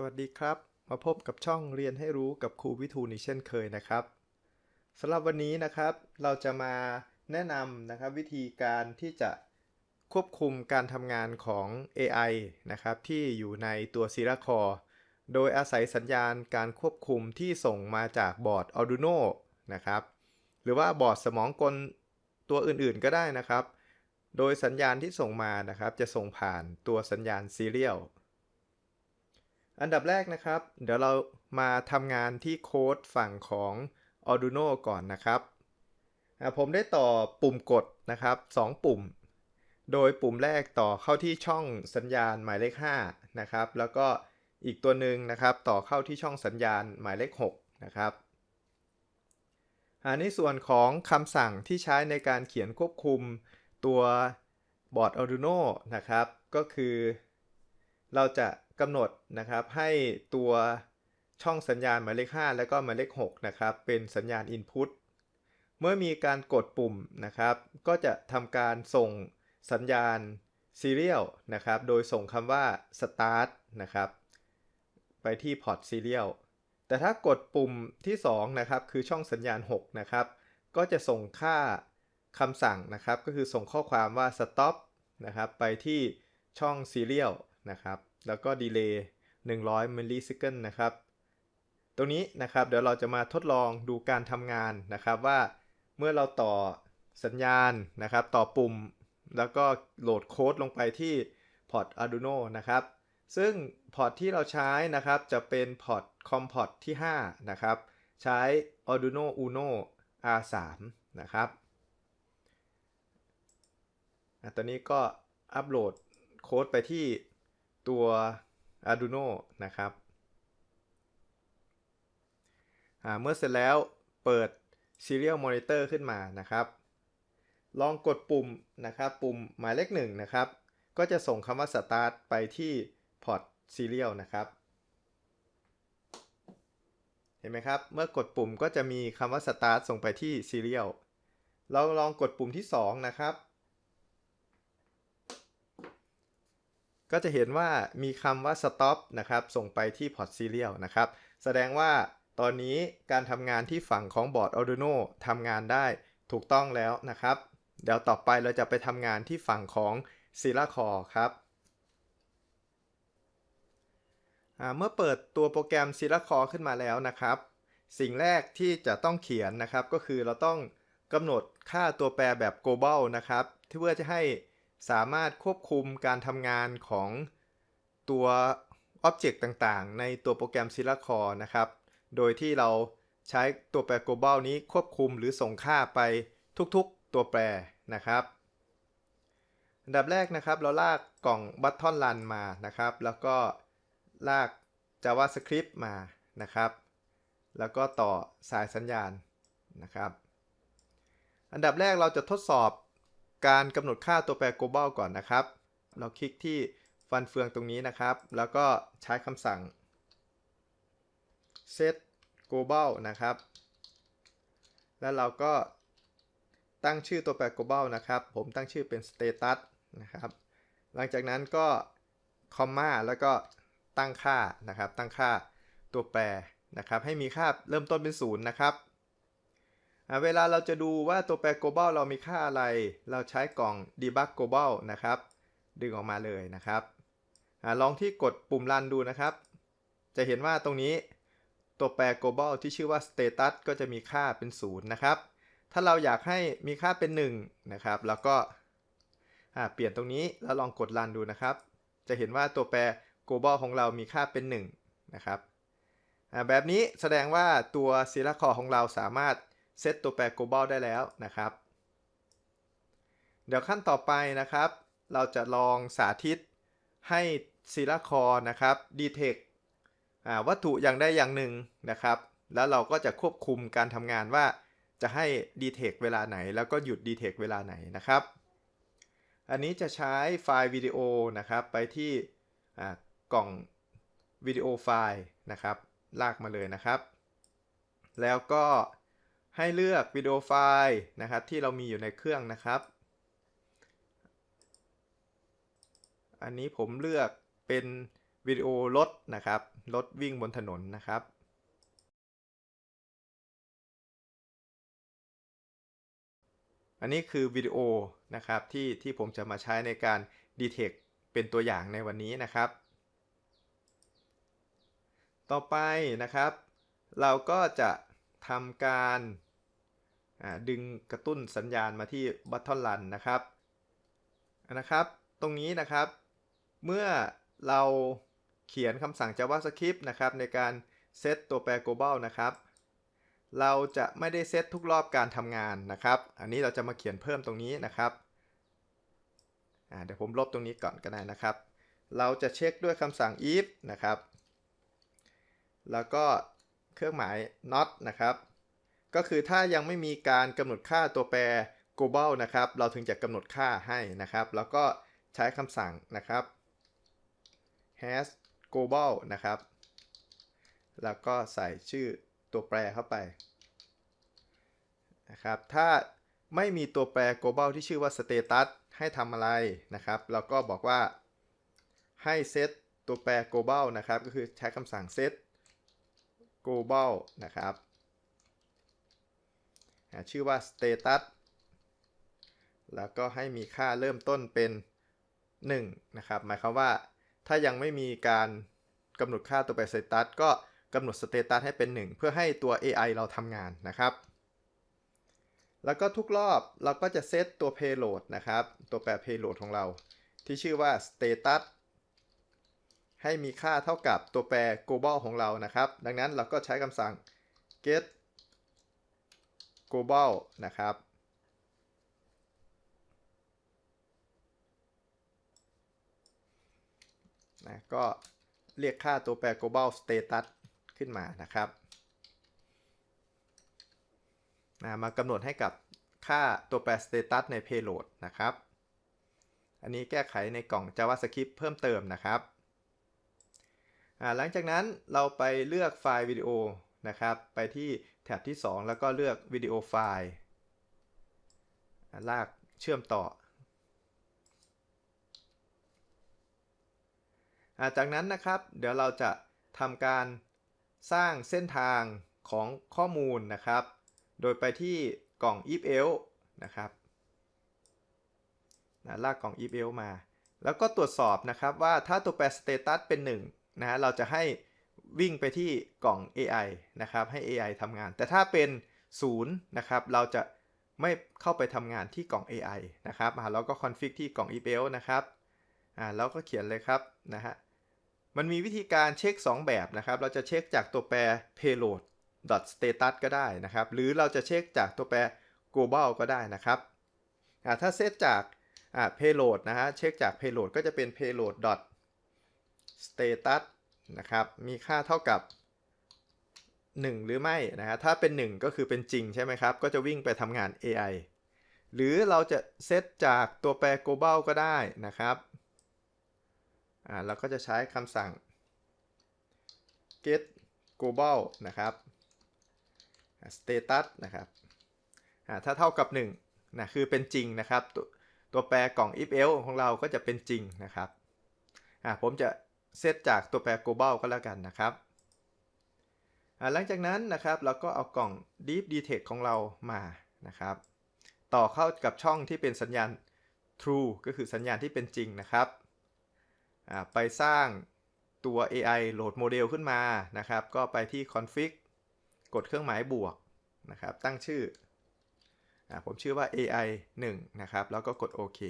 สวัสดีครับ มาพบกับช่องเรียนให้รู้กับครูวิทูลอีกเช่นเคยนะครับสำหรับวันนี้นะครับ เราจะมาแนะนำนะครับวิธีการที่จะควบคุมการทำงานของ AI นะครับที่อยู่ในตัว s i r a c o r e โดยอาศัยสัญญาณการควบคุมที่ส่งมาจากบอร์ด Arduino นะครับ หรือว่าบอร์ดสมองกลตัวอื่นๆก็ได้นะครับ โดยสัญญาณที่ส่งมานะครับ จะส่งผ่านตัวสัญญาณ Serial อันดับแรกนะครับ เดี๋ยวเรามาทำงานที่โค้ดฝั่งของ Arduino ก่อนนะครับผมได้ต่อปุ่มกดนะครับ 2 ปุ่ม โดยปุ่มแรกต่อเข้าที่ช่องสัญญาณหมายเลข5นะครับ แล้วก็อีกตัวหนึ่งนะครับ ต่อเข้าที่ช่องสัญญาณหมายเลข6นะครับอ่าในส่วนของคำสั่งที่ใช้ในการเขียนควบคุมตัวบอร์ด Arduino นะครับ ก็คือ เราจะกำหนดนะครับให้ตัวช่องสัญญาณหมายเลข 5 แล้วก็หมายเลข6นะครับเป็นสัญญาณ Input เมื่อมีการกดปุ่มนะครับ ก็จะทำการส่งสัญญาณ Serial นะครับ โดยส่งคำว่า Start นะครับ ไปที่พอร์ต Serial แต่ถ้ากดปุ่มที่ 2 นะครับ คือช่องสัญญาณ 6 นะครับ ก็จะส่งค่าคำสั่งนะครับ ก็คือส่งข้อความว่า Stop นะครับ ไปที่ช่อง Serial นะครับ แล้วก็ดีเลย์100มิลลิเซคันนะครับ ตรงนี้นะครับเดี๋ยวเราจะมาทดลองดูการทำงานนะครับว่าเมื่อเราต่อสัญญาณนะครับ ต่อปุ่ม แล้วก็โหลดโค้ดลงไปที่พอร์ต Arduino นะครับ ซึ่งพอร์ตที่เราใช้นะครับจะเป็นพอร์ตคอมพอร์ตที่ 5 นะครับ ใช้ Arduino Uno R3 นะครับอะตอนนี้ก็อัปโหลดโค้ดไปที่ ตัว Arduino นะครับอ่าเมื่อเสร็จแล้วเปิด Serial Monitor ขึ้นมานะครับ ลองกดปุ่มนะครับปุ่มหมายเลขหนึ่งนะครับ ก็จะส่งคำว่า Start ไปที่พอร์ต Serial นะครับ เห็นไหมครับ เมื่อกดปุ่มก็จะมีคำว่า Start ส่งไปที่ Serial เราลองกดปุ่มที่ 2 นะครับ ก็จะเห็นว่ามีคำว่า stop นะครับ ส่งไปที่พอร์ต serial นะครับ แสดงว่าตอนนี้การทำงานที่ฝั่งของบอร์ด Arduino ทำงานได้ถูกต้องแล้วนะครับ เดี๋ยวต่อไปเราจะไปทำงานที่ฝั่งของ s i l a Core ครับเมื่อเปิดตัวโปรแกรม s i l a Core ขึ้นมาแล้วนะครับ สิ่งแรกที่จะต้องเขียนนะครับ ก็คือเราต้องกำหนดค่าตัวแปรแบบ global นะครับเพื่อจะให้ สามารถควบคุมการทำงานของตัว Object ต่างๆ ในตัวโปรแกรม s i l a c o r e นะครับ โดยที่เราใช้ตัวแปร global นี้ควบคุมหรือส่งค่าไปทุกๆตัวแปรนะครับอันดับแรกนะครับเราลากกล่อง button run มานะครับ แล้วก็ลาก JavaScript มานะครับ แล้วก็ต่อสายสัญญาณนะครับ อันดับแรกเราจะทดสอบ การกำหนดค่าตัวแปร global ก่อนนะครับ เราคลิกที่ฟันเฟืองตรงนี้นะครับ แล้วก็ใช้คำสั่ง set global นะครับ แล้วเราก็ตั้งชื่อตัวแปร global นะครับ ผมตั้งชื่อเป็น status นะครับ หลังจากนั้นก็คอมมาแล้วก็ตั้งค่านะครับ ตั้งค่าตัวแปรนะครับ ให้มีค่าเริ่มต้นเป็นศูนย์นะครับ เวลาเราจะดูว่าตัวแปร global เรามีค่าอะไร เราใช้กล่อง debug global นะครับ ดึงออกมาเลยนะครับอลองที่กดปุ่มรันดูนะครับ จะเห็นว่าตรงนี้ตัวแปร global ที่ชื่อว่า status ก็จะมีค่าเป็น 0 นะครับ ถ้าเราอยากให้มีค่าเป็น 1 นะครับ แล้วก็เปลี่ยนตรงนี้แล้วลองกดรันดูนะครับ จะเห็นว่าตัวแปร global ของเรามีค่าเป็น 1 นะครับแบบนี้แสดงว่าตัว s i l a c o r e ของเราสามารถ เซตตัวแปร global ได้แล้วนะครับ เดี๋ยวขั้นต่อไปนะครับ เราจะลองสาธิตให้ซีลาคอนะครับ detect วัตถุอย่างใดอย่างหนึ่งนะครับ แล้วเราก็จะควบคุมการทำงานว่าจะให้ detect เวลาไหน แล้วก็หยุด detect เวลาไหนนะครับ อันนี้จะใช้ไฟล์วิดีโอนะครับ ไปที่กล่องวิดีโอไฟล์นะครับ ลากมาเลยนะครับ แล้วก็ ให้เลือกวิดีโอไฟล์นะครับที่เรามีอยู่ในเครื่องนะครับ อันนี้ผมเลือกเป็นวิดีโอรถนะครับรถวิ่งบนถนนนะครับ อันนี้คือวิดีโอนะครับที่ที่ผมจะมาใช้ในการ detect เป็นตัวอย่างในวันนี้นะครับ ต่อไปนะครับ เราก็จะทำการ ดึงกระตุ้นสัญญาณมาที่ button run นะครับนะครับ ตรงนี้นะครับ เมื่อเราเขียนคำสั่ง JavaScript นะครับ ในการเซตตัวแปร global นะครับ เราจะไม่ได้เซตทุกรอบการทำงานนะครับ อันนี้เราจะมาเขียนเพิ่มตรงนี้นะครับเดี๋ยวผมลบตรงนี้ก่อนก็ได้นะครับ เราจะเช็คด้วยคำสั่ง if นะครับ แล้วก็เครื่องหมาย not นะครับ ก็คือถ้ายังไม่มีการกำหนดค่าตัวแปร global นะครับ เราถึงจะกำหนดค่าให้นะครับ แล้วก็ใช้คำสั่งนะครับ has global นะครับ แล้วก็ใส่ชื่อตัวแปรเข้าไปนะครับ ถ้าไม่มีตัวแปร global ที่ชื่อว่า status ให้ทำอะไรนะครับ เราก็บอกว่าให้เซตตัวแปร global นะครับ ก็คือใช้คำสั่ง set global นะครับ ชื่อว่า status แล้วก็ให้มีค่าเริ่มต้นเป็น 1 นะครับ หมายความว่าถ้ายังไม่มีการกำหนดค่าตัวแปร status ก็กำหนด status ให้เป็น 1 เพื่อให้ตัว AI เราทำงานนะครับ แล้วก็ทุกรอบเราก็จะเซตตัว payload นะครับ ตัวแปร payload ของเรา ที่ชื่อว่า status ให้มีค่าเท่ากับตัวแปร global ของเรานะครับ ดังนั้นเราก็ใช้คำสั่ง get global นะครับ นะก็เรียกค่าตัวแปร global status ขึ้นมานะครับนะมากำหนดให้กับค่าตัวแปร status ใน payload นะครับ อันนี้แก้ไขในกล่อง JavaScript เพิ่มเติมนะครับ หลังจากนั้นเราไปเลือกไฟล์วิดีโอ นะครับ ไปที่แท็บที่ 2 แล้วก็เลือกวิดีโอไฟล์ลากเชื่อมต่อ จากนั้นนะครับเดี๋ยวเราจะทำการสร้างเส้นทางของข้อมูลนะครับ โดยไปที่กล่อง if else นะครับลากกล่อง if else มา แล้วก็ตรวจสอบนะครับว่าถ้าตัวแปร status เป็น1นะฮะเราจะให้ วิ่งไปที่กล่อง AI นะครับ ให้ AI ทำงาน แต่ถ้าเป็น0นะครับ เราจะไม่เข้าไปทำงานที่กล่อง AI นะครับเราก็คอนฟิกที่กล่อง email นะครับอ่าแล้วก็เขียนเลยครับนะฮะ มันมีวิธีการเช็ค 2 แบบนะครับ เราจะเช็คจากตัวแปร payload status ก็ได้นะครับ หรือเราจะเช็คจากตัวแปร global ก็ได้นะครับอ่าถ้าเซตจากอ่า payload นะฮะ เช็คจาก payload ก็จะเป็น payload status นะครับ มีค่าเท่ากับ 1 หรือไม่นะฮะถ้าเป็น 1 ก็คือเป็นจริงใช่ไหมครับ ก็จะวิ่งไปทำงาน AI หรือเราจะเซตจากตัวแปร global ก็ได้นะครับอ่าเราก็จะใช้คำสั่ง get global นะครับ status นะครับอ่าถ้าเท่ากับ1นะคือเป็นจริงนะครับ ตัวตัวแปรกล่อง if else ของเราก็จะเป็นจริงนะครับอ่าผมจะ เซตจากตัวแปร global ก็แล้วกันนะครับ หลังจากนั้นนะครับเราก็เอากล่อง deep detect ของเรามานะครับ ต่อเข้ากับช่องที่เป็นสัญญาณ true ก็คือสัญญาณที่เป็นจริงนะครับไปสร้างตัว AI โหลดโมเดลขึ้นมานะครับ ก็ไปที่ config กดเครื่องหมายบวกนะครับ ตั้งชื่อผมชื่อว่า AI 1 นะครับ แล้วก็กดโอเค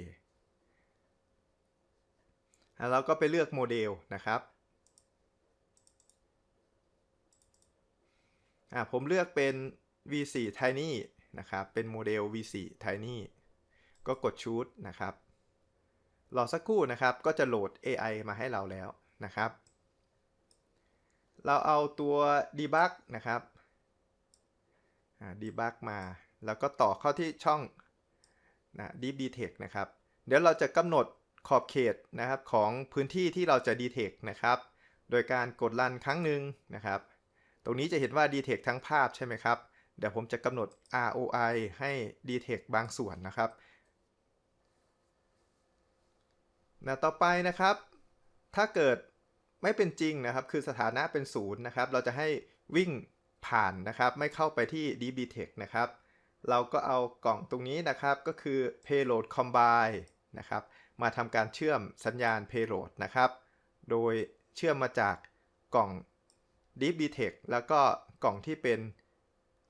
เราก็ไปเลือกโมเดลนะครับผมเลือกเป็น V4 Tiny นะครับ เป็นโมเดล V4 Tiny ก็กดชูดนะครับ รอสักครู่นะครับ ก็จะโหลด AI มาให้เราแล้วนะครับ เราเอาตัว debug นะครับ debug มา แล้วก็ต่อเข้าที่ช่องนะ deep detect นะครับ เดี๋ยวเราจะกำหนด ขอบเขตนะครับของพื้นที่ที่เราจะ detect นะครับ โดยการกดรันครั้งหนึ่งนะครับ ตรงนี้จะเห็นว่า detect ทั้งภาพใช่ไหมครับ เดี๋ยวผมจะกำหนด ROI ให้ detect บางส่วนนะครับนะต่อไปนะครับ ถ้าเกิดไม่เป็นจริงนะครับ คือสถานะเป็นศูนย์นะครับ เราจะให้วิ่งผ่านนะครับ ไม่เข้าไปที่ dbtex นะครับ เราก็เอากล่องตรงนี้นะครับ ก็คือ payload combine นะครับ มาทำการเชื่อมสัญญาณ payload นะครับ โดยเชื่อมมาจากกล่อง dbtex แล้วก็กล่องที่เป็น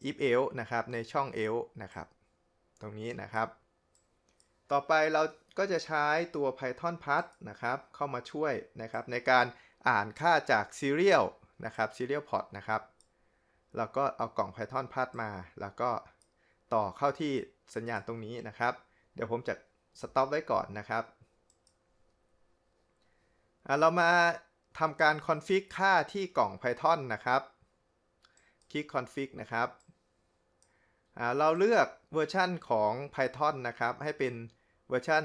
if else นะครับ ในช่อง else นะครับ ตรงนี้นะครับ ต่อไปเราก็จะใช้ตัว Python p a t นะครับ เข้ามาช่วยนะครับ ในการอ่านค่าจาก serial นะครับ serial port นะครับแล้วก็เอากล่อง Python p a t มา แล้วก็ต่อเข้าที่สัญญาณตรงนี้นะครับ เดี๋ยวผมจะ stop ไว้ก่อนนะครับ เรามาทำการ config ค่าที่กล่อง Python นะครับ คลิก config นะครับเราเลือกเวอร์ชันของ Python นะครับ ให้เป็นเวอร์ชัน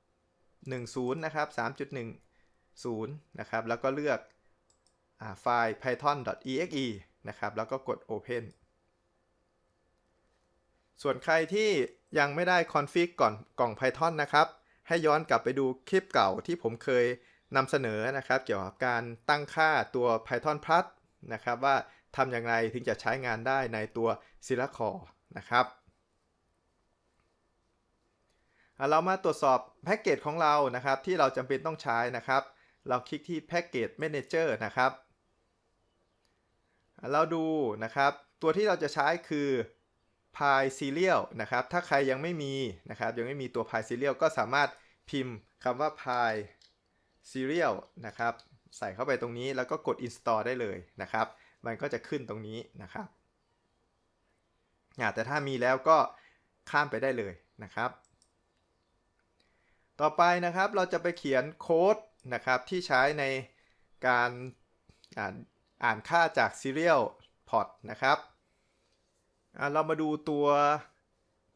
3.10 นะครับ 3.10 นะครับ แล้วก็เลือกอไฟล์ python.exe นะครับ แล้วก็กด open ส่วนใครที่ยังไม่ได้ config ก่อนกล่อง Python นะครับ ให้ย้อนกลับไปดูคลิปเก่าที่ผมเคย นำเสนอนะครับ เกี่ยวกับการตั้งค่าตัว Python Plus นะครับ ว่าทำอย่างไรถึงจะใช้งานได้ในตัว s i l a c o r e นะครับอะเรามาตรวจสอบแพ็กเกจของเรานะครับ ที่เราจำเป็นต้องใช้นะครับ เราคลิกที่ Package Manager นะครับ เราดูนะครับ ตัวที่เราจะใช้คือ Pi Serial นะครับ ถ้าใครยังไม่มีนะครับ ยังไม่มีตัว Pi Serial ก็สามารถพิมพ์คำว่า Pi Serial นะครับใส่เข้าไปตรงนี้แล้วก็กด install ได้เลยนะครับ มันก็จะขึ้นตรงนี้นะครับอะแต่ถ้ามีแล้วก็ข้ามไปได้เลยนะครับ ต่อไปนะครับเราจะไปเขียนโค้ดนะครับที่ใช้ในการอ่านอ่านค่าจาก Serial Port นะครับอะเรามาดูตัว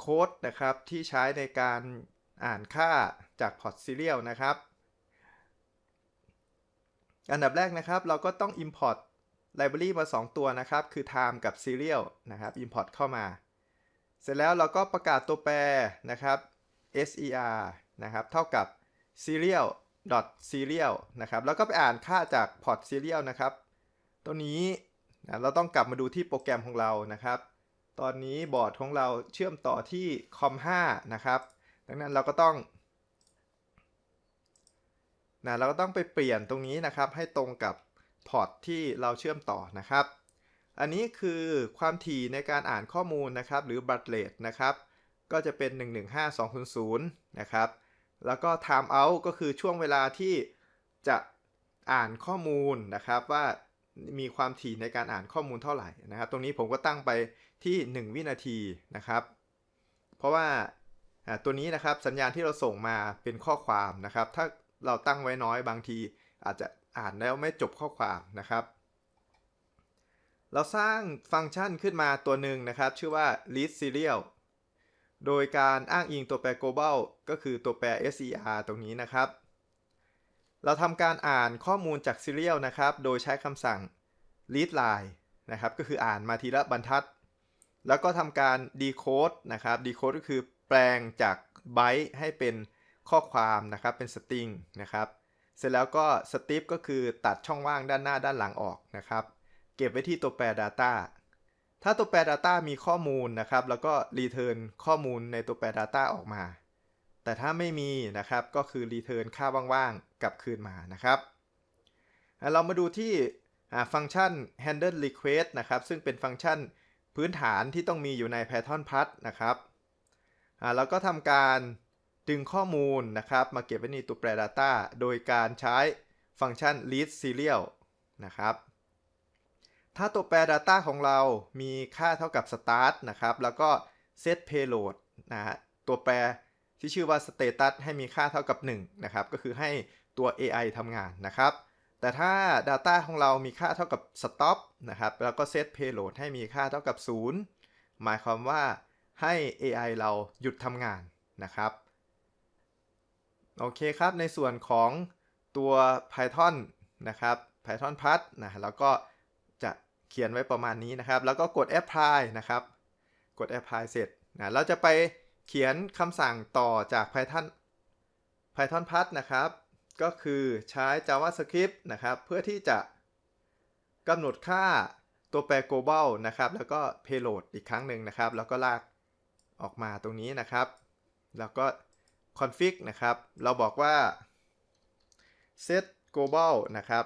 โค้ดนะครับที่ใช้ในการอ่านค่าจาก Port Serial นะครับ อันดับแรกนะครับ เราก็ต้อง import library มา 2 ตัวนะครับ คือ time กับ serial นะครับ import เข้ามา เสร็จแล้วเราก็ประกาศตัวแปรนะครับ ser นะครับเท่ากับ serial dot serial นะครับ แล้วก็ไปอ่านค่าจาก port serial นะครับ ตัวนี้นะเราต้องกลับมาดูที่โปรแกรมของเรานะครับ ตอนนี้บอร์ดของเราเชื่อมต่อที่ com 5นะครับ ดังนั้นเราก็ต้อง นะเราก็ต้องไปเปลี่ยนตรงนี้นะครับ ให้ตรงกับพอร์ตที่เราเชื่อมต่อนะครับ อันนี้คือความถี่ในการอ่านข้อมูลนะครับ หรือบัตเ rate นะครับ ก็จะเป็น 115200 นะครับ แล้วก็ time out ก็คือช่วงเวลาที่จะอ่านข้อมูลนะครับว่ามีความถี่ในการอ่านข้อมูลเท่าไหร่นะครับ ตรงนี้ผมก็ตั้งไปที่ 1 วินาทีนะครับ เพราะว่าตัวนี้นะครับสัญญาณที่เราส่งมาเป็นข้อความนะครับ ถ้า เราตั้งไว้น้อยบางที อาจจะอ่านแล้วไม่จบข้อความนะครับ เราสร้างฟังก์ชันขึ้นมาตัวหนึ่งนะครับ ชื่อว่า read serial โดยการอ้างอิงตัวแปร global ก็คือตัวแปร ser ตรงนี้นะครับ เราทำการอ่านข้อมูลจาก serial นะครับ โดยใช้คำสั่ง read line นะครับ ก็คืออ่านมาทีละบรรทัด แล้วก็ทำการ decode นะครับ decode ก็คือแปลงจากไบต์ให้เป็น ข้อความนะครับเป็นสตริงนะครับ เสร็จแล้วก็สติปก็คือตัดช่องว่างด้านหน้าด้านหลังออกนะครับ เก็บไว้ที่ตัวแปร Data ถ้าตัวแปร Data มีข้อมูลนะครับ แล้วก็ Return ข้อมูลในตัวแปร Data ออกมา แต่ถ้าไม่มีนะครับก็คือ Return ค่าว่างๆกลับคืนมานะครับ เรามาดูที่ฟังก์ชัน handle request นะครับ ซึ่งเป็นฟังก์ชันพื้นฐานที่ต้องมีอยู่ใน Python Plus นะครับเราก็ทำการ ดึงข้อมูลนะครับมาเก็บไว้ในตัวแปร Data โดยการใช้ฟังก์ชัน read serial นะครับถ้าตัวแปร Data ของเรามีค่าเท่ากับ start นะครับ แล้วก็ set payload นะฮะตัวแปรที่ชื่อว่า status ให้มีค่าเท่ากับ 1 นะครับ ก็คือให้ตัว AI ทำงานนะครับ แต่ถ้า Data ของเรามีค่าเท่ากับ stop นะครับ แล้วก็ set payload ให้มีค่าเท่ากับ 0 หมายความว่าให้ AI เราหยุดทำงานนะครับ โอเคครับ ในส่วนของตัว Python นะครับ Python Plus นะแล้วก็จะเขียนไว้ประมาณนี้นะครับ แล้วก็กด apply นะครับ กด apply เสร็จนะเราจะไปเขียนคำสั่งต่อจาก Python Python Plus นะครับ ก็คือใช้ JavaScript นะครับ เพื่อที่จะกำหนดค่าตัวแปร global นะครับ แล้วก็ payload อีกครั้งหนึ่งนะครับ แล้วก็ลากออกมาตรงนี้นะครับ แล้วก็ config นะครับ เราบอกว่า set global นะครับ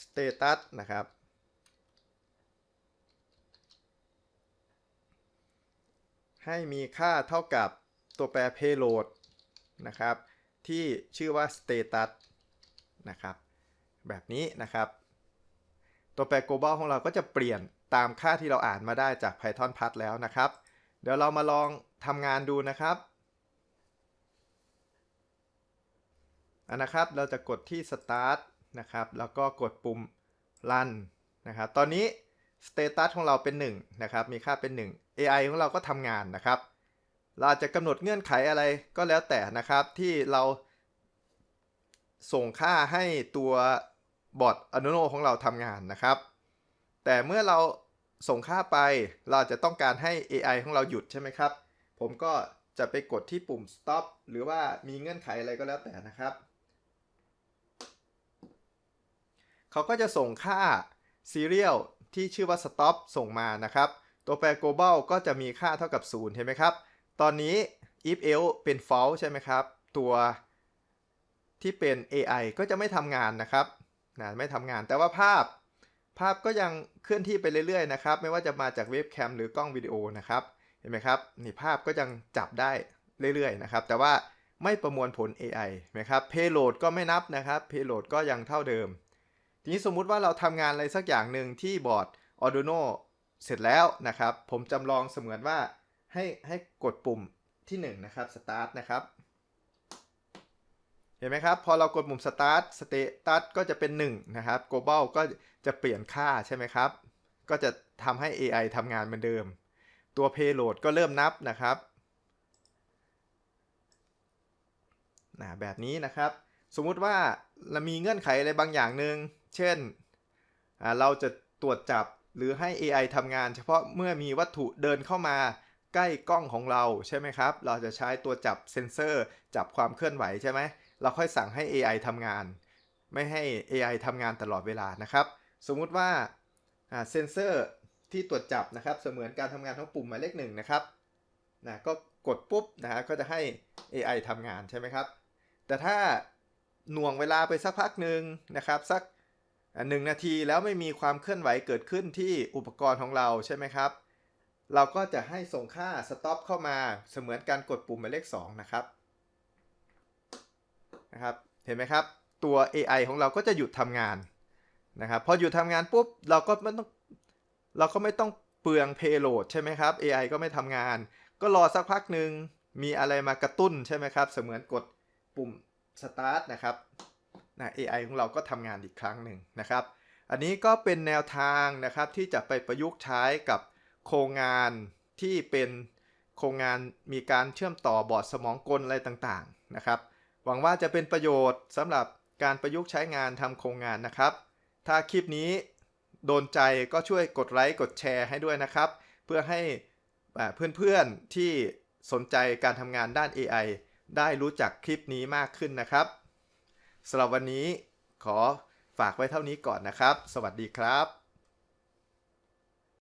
status นะครับ ให้มีค่าเท่ากับตัวแปร payload นะครับ ที่ชื่อว่า status นะครับ แบบนี้นะครับ ตัวแปร global ของเราก็จะเปลี่ยนตามค่าที่เราอ่านมาได้จาก Python p a t แล้วนะครับ เดี๋ยวเรามาลองทำงานดูนะครับอันนะครับเราจะกดที่ start นะครับ แล้วก็กดปุ่ม run นะครับ ตอนนี้ status ของเราเป็น 1 นะครับ มีค่าเป็น 1 AI ของเราก็ทำงานนะครับ เราจะกำหนดเงื่อนไขอะไรก็แล้วแต่นะครับ ที่เราส่งค่าให้ตัวบอท Arduino ของเราทำงานนะครับ แต่เมื่อเรา ส่งค่าไปเราจะต้องการให้ AI ของเราหยุดใช่ไหมครับ ผมก็จะไปกดที่ปุ่ม stop หรือว่ามีเงื่อนไขอะไรก็แล้วแต่นะครับ เขาก็จะส่งค่า serial ที่ชื่อว่า stop ส่งมานะครับ ตัวแปร global ก็จะมีค่าเท่ากับ 0 เห็นไหมครับ ตอนนี้ if else เป็น false ใช่ไหมครับ ตัวที่เป็น AI ก็จะไม่ทำงานนะครับนะไม่ทำงานแต่ว่าภาพ ภาพก็ยังเคลื่อนที่ไปเรื่อยๆนะครับไม่ว่าจะมาจากเว็บแคมหรือกล้องวิดีโอนะครับเห็นไหมครับนี่ภาพก็ยังจับได้เรื่อยๆนะครับแต่ว่าไม่ประมวลผล AI นะครับ payload ก็ไม่นับนะครับ payload ก็ยังเท่าเดิม ทีนี้สมมุติว่าเราทำงานอะไรสักอย่างหนึ่งที่บอร์ด Arduino เสร็จแล้วนะครับ ผมจำลองเสมือนว่าให้ให้กดปุ่มที่1นนะครับ start นะครับ ห็นไหมครับ พอเรากดปุ่ม start status ก็จะเป็น 1 นะครับ global ก็จะเปลี่ยนค่าใช่ไหมครับ ก็จะทำให้ AI ทำงานเหมือนเดิม ตัว payload ก็เริ่มนับนะครับนะแบบนี้นะครับ สมมุติว่าเรามีเงื่อนไขอะไรบางอย่างหนึ่ง เช่น เราจะตรวจจับหรือให้ AI ทำงาน เฉพาะเมื่อมีวัตถุเดินเข้ามาใกล้กล้องของเราใช่ไหมครับ เราจะใช้ตัวจับเซนเซอร์ จับความเคลื่อนไหวใช่ไหม เราค่อยสั่งให้ AI ทำงาน ไม่ให้ AI ทำงานตลอดเวลานะครับ สมมุติว่าเซนเซอร์ที่ตรวจจับนะครับ เสมือนการทำงานของปุ่มหมายเลขหนึ่งนะครับนะก็กดปุ๊บนะฮะก็จะให้ AI ทำงานใช่ไหมครับ แต่ถ้าหน่วงเวลาไปสักพักหนึ่งนะครับ สักหนึ่งนาทีแล้วไม่มีความเคลื่อนไหวเกิดขึ้นที่อุปกรณ์ของเราใช่ไหมครับ เราก็จะให้ส่งค่า stop เข้ามาเสมือนการกดปุ่มหมายเลข2นะครับ นะครับ เห็นไหมครับ ตัว AI ของเราก็จะหยุดทำงานนะครับ พอหยุดทำงานปุ๊บเราก็ไม่ต้องเราก็ไม่ต้องเปลือง payload ใช่ไหมครับ AI ก็ไม่ทำงาน ก็รอสักพักหนึ่งมีอะไรมากระตุ้นใช่ไหมครับ เสมือนกดปุ่ม start นะครับนะ AI ของเราก็ทำงานอีกครั้งหนึ่งนะครับ อันนี้ก็เป็นแนวทางนะครับที่จะไปประยุกต์ใช้กับโครงงานที่เป็นโครงงานมีการเชื่อมต่อบอร์ดสมองกลอะไรต่างๆนะครับ หวังว่าจะเป็นประโยชน์สำหรับการประยุกต์ใช้งานทำโครงงานนะครับ ถ้าคลิปนี้โดนใจก็ช่วยกดไลค์กดแชร์ให้ด้วยนะครับ เพื่อให้เพื่อนๆที่สนใจการทำงานด้าน AI ได้รู้จักคลิปนี้มากขึ้นนะครับสำหรับวันนี้ขอฝากไว้เท่านี้ก่อนนะครับ สวัสดีครับ